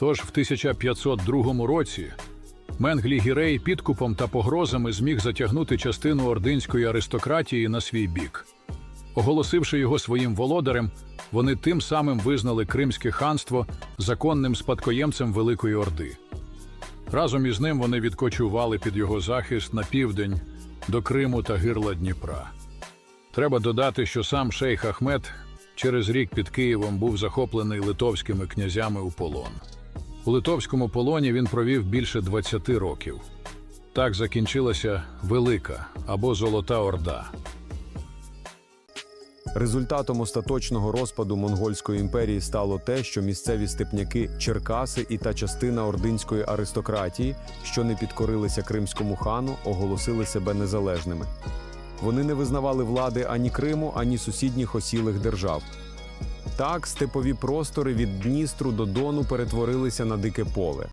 Тож в 1502 році Менглі Гірей підкупом та погрозами зміг затягнути частину ординської аристократії на свій бік. Оголосивши його своїм володарем, вони тим самим визнали Кримське ханство законним спадкоємцем Великої Орди. Разом із ним вони відкочували під його захист на південь до Криму та гирла Дніпра. Треба додати, що сам шейх Ахмед через рік під Києвом був захоплений литовськими князями у полон. У литовському полоні він провів більше 20 років. Так закінчилася Велика або Золота Орда. Результатом остаточного розпаду монгольської імперії стало те, що місцеві степняки Черкаси і та частина ординської аристократії, що не підкорилися кримському хану, оголосили себе незалежними. Вони не визнавали влади ані Криму, ані сусідніх осілих держав. Так, степові простори від Дністру до Дону перетворилися на дике поле.